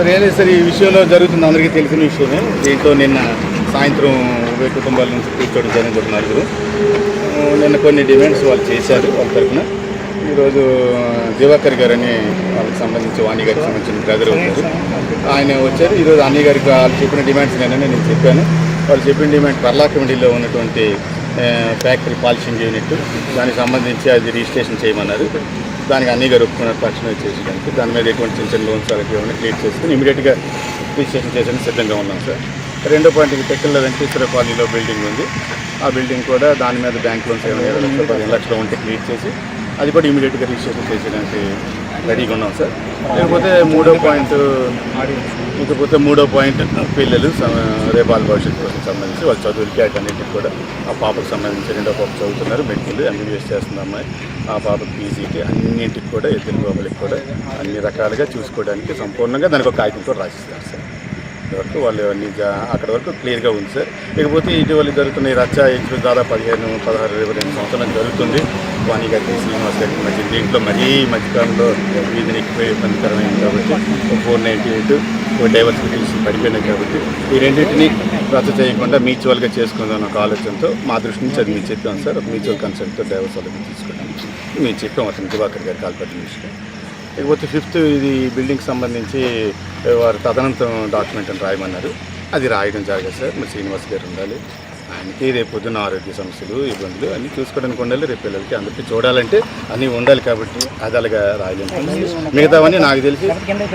సరే సార్ ఈ విషయంలో జరుగుతుంది? అందరికీ తెలిసిన విషయమే. దీంతో నిన్న సాయంత్రం ఉభయ కుటుంబాల నుంచి కూర్చోవడం జరిగింది నలుగురు. నిన్న కొన్ని డిమాండ్స్ వాళ్ళు చేశారు వాళ్ళ తరఫున. ఈరోజు దివాకర్ గారు అని వాళ్ళకి సంబంధించి వాణి గారికి సంబంధించిన బ్రదర్ వచ్చారు. ఆయన వచ్చారు. ఈరోజు అన్నీ గారికి వాళ్ళు చెప్పిన డిమాండ్స్ నేను నేను చెప్పాను. వాళ్ళు చెప్పిన డిమాండ్ పర్లా కమిటీలో ఉన్నటువంటి ఫ్యాక్టరీ పాలిషింగ్ యూనిట్ దానికి సంబంధించి అది రిజిస్ట్రేషన్ చేయమన్నారు. దానికి అన్ని గారు ఒప్పుకున్నారు తక్షణమే చేసేదానికి. దాని మీద ఎటువంటి చిన్న చిన్న లోన్స్ అలాంటివి ఏమైనా క్లియర్ చేసుకుని ఇమీడియట్గా రిజిస్ట్రేషన్ చేసేందుకు సిద్ధంగా ఉన్నాం సార్. రెండో పాయింట్ టెక్కల్లో వెంకటేశ్వర కాలనీలో బిల్డింగ్ ఉంది. ఆ బిల్డింగ్ కూడా దాని మీద బ్యాంక్ లోన్స్ ఏమైనా పదిహేను లక్షలు ఉంటే క్లియర్ చేసి అది కూడా ఇమీడియట్గా రిజిస్ట్రేషన్ చేసేదానికి రెడీగా ఉన్నాం సార్. లేకపోతే మూడో పాయింట్ ఇకపోతే మూడో పాయింట్ పిల్లలు స- రేపు వాళ్ళ భవిష్యత్తు కోసం సంబంధించి వాళ్ళ చదువులకి వాటన్నిటికి కూడా ఆ పాపకు సంబంధించి రెండో పాప చదువుతున్నారు మెడికల్ ఎంబీబీఎస్ చేస్తున్న అమ్మాయి. ఆ పాపకు పీజీకి అన్నింటికి కూడా ఇద్దరు బాబులకి కూడా అన్ని రకాలుగా చూసుకోవడానికి సంపూర్ణంగా దానికి ఒక కాగితం కూడా రాసిస్తారు సార్. వరకు వాళ్ళు అన్ని జా- అక్కడ వరకు క్లియర్గా ఉంది సార్. ఇకపోతే ఇటీవల జరుగుతున్న ఈ రచ్చ ఇప్పుడు దాదాపు పదిహేను పదహారు ఇరవై రెండు సంవత్సరాలు జరుగుతుంది. వాణిగారి శ్రీనివాస్ గారికి మధ్య దీంట్లో మరీ మధ్యకాలంలో వీధిని ఎక్కువ ఇబ్బందికరమైంది కాబట్టి ఫోర్ నైంటీ ఎయిట్ ఒక పడిపోయినాయి కాబట్టి ఈ రెండింటిని రచ్చ చేయకుండా మ్యూచువల్గా చేసుకుందాం ఒక ఆలోచనతో మా దృష్టి నుంచి అది మీరు చెప్పాం సార్. ఒక మ్యూచువల్ కన్సెప్ట్తో డైవర్స్ వాళ్ళకి తీసుకున్నాం మేము చెప్పాం అతను దివాకర్ గారు కాల్పట్టి విషయం. ఇకపోతే ఫిఫ్త్ ఇది బిల్డింగ్ సంబంధించి వారు తదనంతరం డాక్యుమెంట్ అని రాయమన్నారు. అది రాయడం జరగదు సార్. మరి శ్రీనివాస్ గారు ఉండాలి. ఆయనకి రేపు పొద్దున్న ఆరోగ్య సమస్యలు ఇబ్బందులు అన్నీ చూసుకోవడానికి ఉండాలి. రేపు పిల్లలకి అందరికీ చూడాలంటే అన్నీ ఉండాలి కాబట్టి అది అలాగా రాయలేము. మిగతావన్నీ నాకు తెలిసి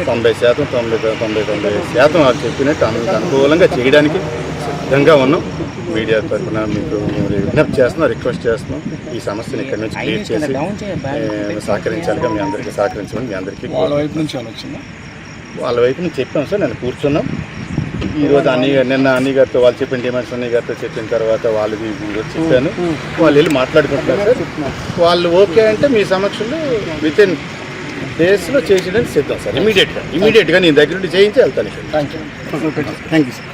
తొంభై శాతం తొంభై తొంభై తొంభై శాతం వాళ్ళు చెప్పినట్టు అనుకూలంగా చేయడానికి సిద్ధంగా ఉన్నాం. మీడియా తరఫున మీకు విజ్ఞప్తి చేస్తున్నాం రిక్వెస్ట్ చేస్తున్నాం. ఈ సమస్యను ఇక్కడ నుంచి క్లియర్ చేసి సహకరించాలిగా మీ అందరికీ సహకరించమని మీ అందరికీ వాళ్ళ వైపు నుంచి వాళ్ళ వైపు నుంచి చెప్పాం సార్ నేను కూర్చున్నాం. ఈ రోజు అన్ని నిన్న అన్ని గారితో వాళ్ళు చెప్పిన డిమాండ్స్ అన్ని గారితో చెప్పిన తర్వాత వాళ్ళది ఈరోజు చెప్పాను. వాళ్ళు వెళ్ళి మాట్లాడుకుంటున్నారు సార్. వాళ్ళు ఓకే అంటే మీ సమక్షంలో విత్ ఇన్ డేస్లో చేసేయడానికి సిద్ధం సార్. ఇమీడియట్గా ఇమీడియట్గా నేను దగ్గర నుండి చేయించి వెళ్తాను. Thank you thank you sir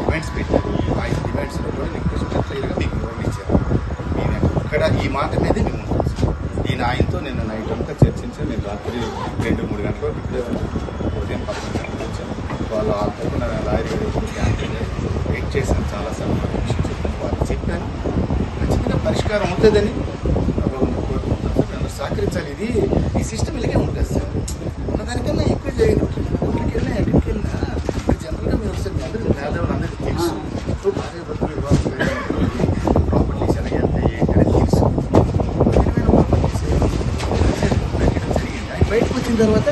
demands పెట్టారు ఐదు డిమాండ్స్లో కూడా నేను క్వశ్చన్ క్లియర్గా మీకు వివరించాను నేను ఇక్కడ ఈ మాట మీదే మేము. నేను ఆయనతో నిన్న నైట్ అంతా చర్చించాను నేను రాత్రి రెండు మూడు గంటలకు ఇప్పుడే ఉదయం పదకొండు గంటలకు వచ్చాను. వాళ్ళు ఆ తరపున లాయర్ క్యాన్సిల్ వెయిట్ చేశాను చాలా సార్ వాళ్ళ విషయం చెప్పాను. వాళ్ళు చెప్పాను. ఖచ్చితంగా పరిష్కారం అవుతుందని. సహకరించాలి. ఇది ఈ సిస్టమ్ ఇలాగే ఉంటుంది సార్. ఉన్నదానికన్నా ఎక్కువ చేయను కోర్టుకి వెళ్ళినా ఎక్కడికి వెళ్ళినా జనరల్గా మీరు మీ అందరికీ పేదవాళ్ళు అందరికీ తెలుసు ఇప్పుడు భార్య భర్తలు వివాహం ప్రాపర్టీస్ ఎలా వెళ్తాయి ఏంటనే తెలుసు. బయటకు వచ్చిన తర్వాత